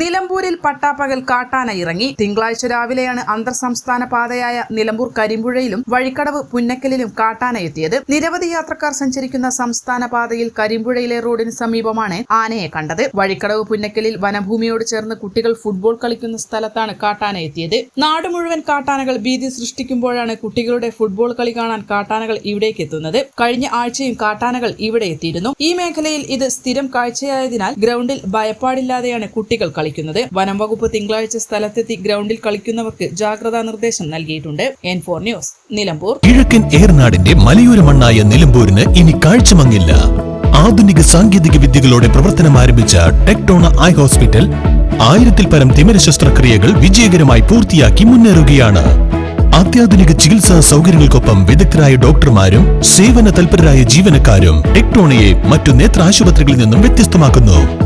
നിലമ്പൂരിൽ പട്ടാപ്പകൽ കാട്ടാന ഇറങ്ങി. തിങ്കളാഴ്ച രാവിലെയാണ് അന്തർ സംസ്ഥാന പാതയായ നിലമ്പൂർ കരിമ്പുഴയിലും വഴിക്കടവ് പുന്നക്കലിലും കാട്ടാന എത്തിയത്. നിരവധി യാത്രക്കാർ സഞ്ചരിക്കുന്ന സംസ്ഥാന പാതയിൽ കരിമ്പുഴയിലെ റോഡിന് സമീപമാണ് ആനയെ കണ്ടത്. വഴിക്കടവ് പുന്നക്കലിൽ വനഭൂമിയോട് ചേർന്ന് കുട്ടികൾ ഫുട്ബോൾ കളിക്കുന്ന സ്ഥലത്താണ് കാട്ടാന എത്തിയത്. നാട് മുഴുവൻ കാട്ടാനകൾ ഭീതി സൃഷ്ടിക്കുമ്പോഴാണ് കുട്ടികളുടെ ഫുട്ബോൾ കളി കാണാൻ കാട്ടാനകൾ ഇവിടേക്ക് എത്തുന്നത്. കഴിഞ്ഞ ആഴ്ചയും കാട്ടാനകൾ ഇവിടെ എത്തിയിരുന്നു. ഈ മേഖലയിൽ ഇത് സ്ഥിരം കാഴ്ചയായതിനാൽ ഗ്രൗണ്ടിൽ ഭയപ്പാടില്ലാതെയാണ് കുട്ടികൾ കളിക്കുന്നത്. വനം വകുപ്പ് തിങ്കളാഴ്ച സ്ഥലത്തെത്തി ഗ്രൗണ്ടിൽ കളിക്കുന്നവർക്ക് ജാഗ്രതാ നിർദ്ദേശം നൽകിയിട്ടുണ്ട്. N four news Nilambur. കിഴക്കൻ ഏർനാടിന്റെ മലയോര മണ്ണായ നിലമ്പൂരിന് ഇനി കാഴ്ചമങ്ങില്ല. ആധുനിക സാങ്കേതിക വിദ്യകളോടെ പ്രവർത്തനം ആരംഭിച്ച ടെക്ടോണ ഐ ഹോസ്പിറ്റൽ ആയിരത്തിൽ പരം തിമിര ശസ്ത്രക്രിയകൾ വിജയകരമായി പൂർത്തിയാക്കി മുന്നേറുകയാണ്. അത്യാധുനിക ചികിത്സാ സൗകര്യങ്ങൾക്കൊപ്പം വിദഗ്ധരായ ഡോക്ടർമാരും സേവന തൽപരരായ ജീവനക്കാരും ടെക്ടോണയെ മറ്റു നേത്ര ആശുപത്രികളിൽ നിന്നും വ്യത്യസ്തമാക്കുന്നു.